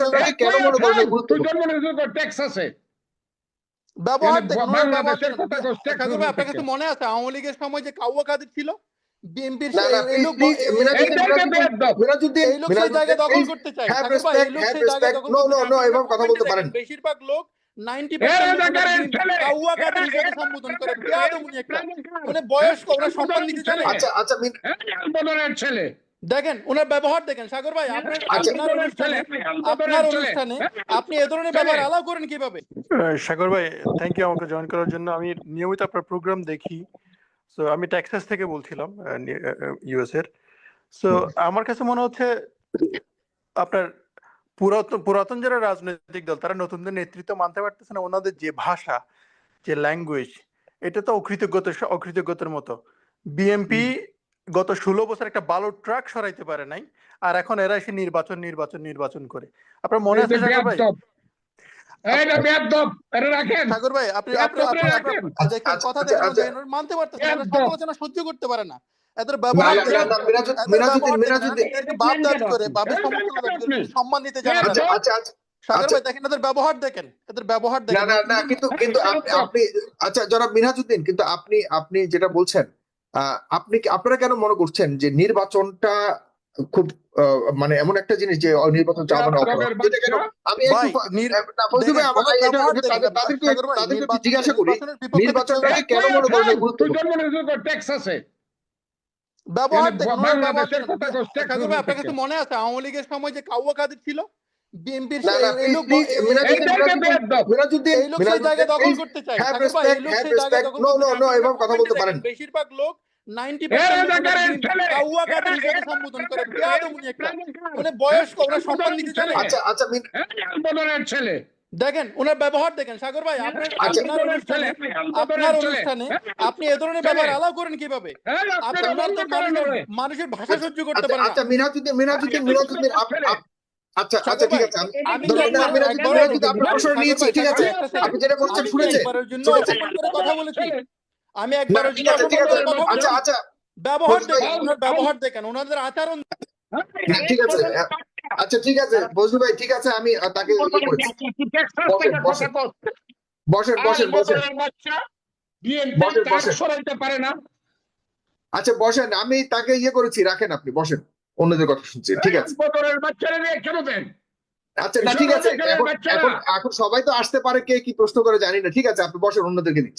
কেন মনে করেন আছে। ব্যবহার বাংলাদেশের কথা কষ্ট ঠাকুর ভাই, করুন আপনার কাছে মনে আছে? আওয়ামী লীগের সময় যে কাউয়া কাদের ছিল? বিএনপির না না এই লোক প্লিজ এই- মিনাজুদ্দিন এইটাকে বেয়াদব। মিনাজুদ্দিন এই লোক সেই জায়গা দখল করতে চায়। হ্যাভ ঠাকুর ভাই, এই লোক রেসপেক্ট হ্যাভ সেই জায়গা রেসপেক্ট দখল নো করতে নো চায়। নো আপনি এভাবে কথা বলতে দেখেন, পারেন। বেশিরভাগ লোক 90% এরা লোক জাকারের ছেলে। দেখেন ওনার ব্যবহার দেখেন। সাগর ভাই আপনার। অনুষ্ঠানে আপনার অনুষ্ঠানে আপনি এ ধরনের ব্যবহার আলাও করেন কীভাবে? সাগর ভাই থ্যাংক ইউ আমাকে জয়েন করার জন্য। আমি নিয়মিত আপনার প্রোগ্রাম দেখি। সো আমি টেক্সাস থেকে বলছিলাম ইউএস এর। সো আমার কাছে মনে হচ্ছে আপনার পুরাতন পুরাতন যারা রাজনৈতিক দল তারা নতুনদের নেতৃত্ব মানতে পারতেছে না। ওনাদের যে ভাষা যে ল্যাঙ্গুয়েজ এটা তো অকৃতজ্ঞতার অকৃতজ্ঞতার মতো। বিএমপি গত ষোলো বছর একটা বালো ট্রাক সরাইতে পারে নাই আর এখন এরা এসে নির্বাচন নির্বাচন নির্বাচন করে। আপনার মনে আছে ভাই? সাগর ভাই আপনি। দেখেন আচ্ছা, কথা আচ্ছা, দেখেন আচ্ছা। মানতে পারতেছে সমালোচনা সহ্য করতে পারে না। এদের ব্যবহার করে। সম্মান দিতে আচ্ছা আচ্ছা আচ্ছা। সাগর আচ্ছা। ভাই দেখেন এদের ব্যবহার দেখেন। এদের ব্যবহার দেখেন। না না কিন্তু কিন্তু আপনি আচ্ছা জনাব মিনহাজুদ্দিন কিন্তু আপনি আপনি যেটা বলছেন আপনি আপনারা কেন মনে করছেন যে নির্বাচনটা খুব মানে এমন একটা জিনিস যে নির্বাচন চাওয়া মানে অপরাধ? বেয়াদবের এটা কেন বাচ্চা। আমি একটু ভাই, ফা- নির- না, ফজলু ভাই, দেখেন, আমার- ওদের এটা- ব্যবহার এটা তাদেরকে সাগর ভাই, তাদেরকে একটু নির্বাচনের- জিজ্ঞাসা করি নির্বাচনটাকে কেন মনে করেন গুরুত্বপূর্ণ? করিস ট্যাক্স আছে। ব্যবহার বাংলাদেশের কথা কাছে করুন মনে আছে আওয়ামী লীগের সময় যে কাউয়া কাদের ছিল? বিএনপির মিনাজুদ্দিন মিনাজুদ্দিন। মিনাজুদ্দিন মিনাজুদ্দিন বেশিরভাগ লোক 90% এরা লোক জাকারের ওনাকে ছেলে। কাউয়া কাদের হিসেবে সম্বোধন করে? বেয়াদবুনি একটা। মানে বয়স্ক ওনার সম্মান দিতে জানে না। আচ্ছা আচ্ছা দেখেন ওনার ব্যবহার দেখেন। সাগর ভাই আপনার আচ্ছা। অনুষ্ঠানে আপনার অনুষ্ঠানে আপনি এ ধরনের ব্যবহার আলাও করেন কীভাবে? আপনি তো মানুষের ভাষা সহ্য করতে আচ্ছা পারেন আচ্ছা মিনহাজুদ্দিন আপ- আপ- আচ্ছা আচ্ছা ঠিক আছে আমি নিয়েছি, ঠিক আছে? আপনি যেটা কথা বলেছি। একবারের জন্য আচ্ছা আচ্ছা। ব্যবহার দেখেন ব্যবহার দেখেন ওনাদের আচরণ হ্যাঁ, ঠিক আছে। আচ্ছা ঠিক আছে। ভাই ঠিক আছে আমি তাকে ইয়ে বসেন, বসেন। বসেন বিএনপি সরাইতে পারে না। আচ্ছা বসেন আমি তাকে ইয়ে করেছি রাখেন আপনি বসেন। অন্যদের কথা শুনছি ঠিক আছে। আলবদরের বাচ্চারা নিয়ে কেন দেন আচ্ছা ঠিক আছে এখন সবাই তো আসতে পারে কে কি প্রশ্ন করে জানি না ঠিক আছে আপনি বসেন অন্যদেরকে দিচ্ছি।